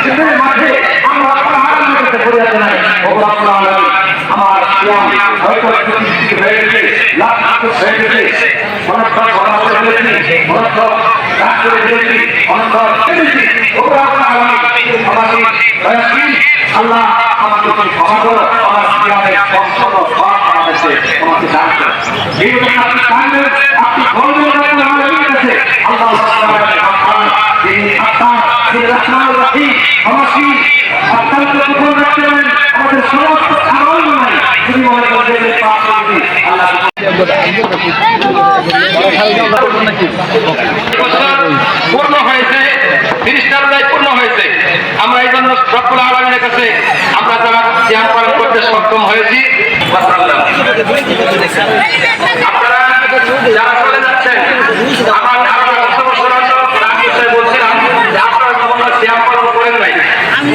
মসজিদের মাঝে আমরা পাহাড় করতে পড়ে নাই আমার শ্যাম হয়তো প্রতিষ্ঠিত হয়ে গেছে লাভ হয়ে গেছে। অনর্থক কথা বলে ফেলেছি অনর্থক কাজ করে ফেলেছি অনর্থক ফেলেছি ওপরা আগামী সমাজে আল্লাহ আমাকে ক্ষমা করো, আমার শ্যামের সম্পূর্ণ সব আমাদেরকে আমাকে দান করো। এই আপনি কান্দেন রহমান রহিম ক্ষমাশীল অত্যন্ত গোপন রাখতে পারেন, আমাদের সমস্ত আমল নয় তিনি মনে করবেন পাপ করেছি আল্লাহ পূর্ণ হয়েছে খ্রিস্টানরাই পূর্ণ হয়েছে। আমরা এই জন্য সকল আলমের কাছে আমরা যারা ধ্যান পালন করতে সক্ষম হয়েছি আপনারা যারা চলে যাচ্ছেন আমার ধারণা গত বছর হয়তো রাজু সাহেব বলছিলাম যে আপনারা কখনো ধ্যান পালন করেন নাই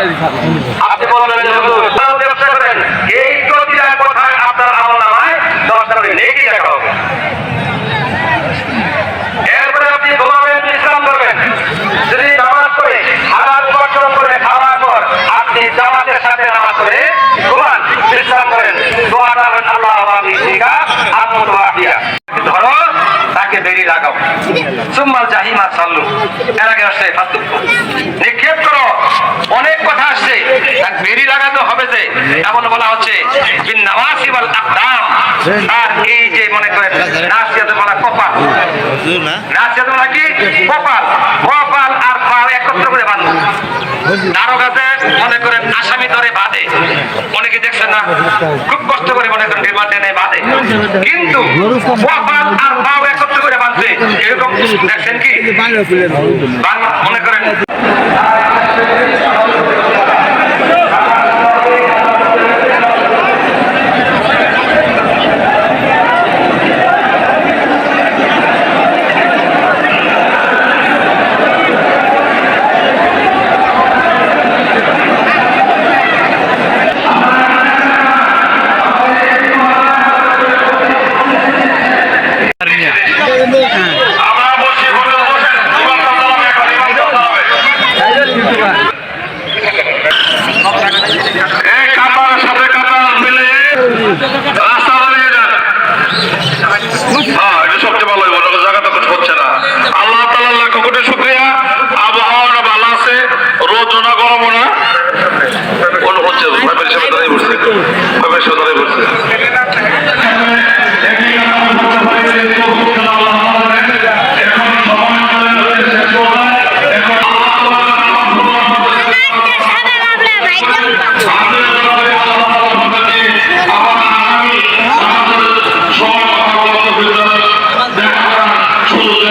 আপনি হুজুর, ব্যবসা করেন করে ঘুমাবেন বিশ্রাম করেন। দোয়াটা হলেন আল্লাহ আমি শিখা আত্ম দোয়া দিয়া। ধরো তাকে বেরিয়ে লাগাও। সুম্মাল জাহিমা সাল্লু। এর আগে আসছে আর এই যে মনে করেন নাসিয়াতে বলা কপাল। নাসিয়াতে বলা কি? কপাল। কপাল আর পা একত্র করে বাঁধো। কারও মনে করেন আসামি ধরে বাঁধে। অনেকে দেখছেন না? খুব কষ্ট করে মনে করেন বাঁধে। কিন্তু কপাল আর পাও একত্র করে বাঁধছে। এরকম দেখছেন কি? মনে করেন সবচেয়ে ভালো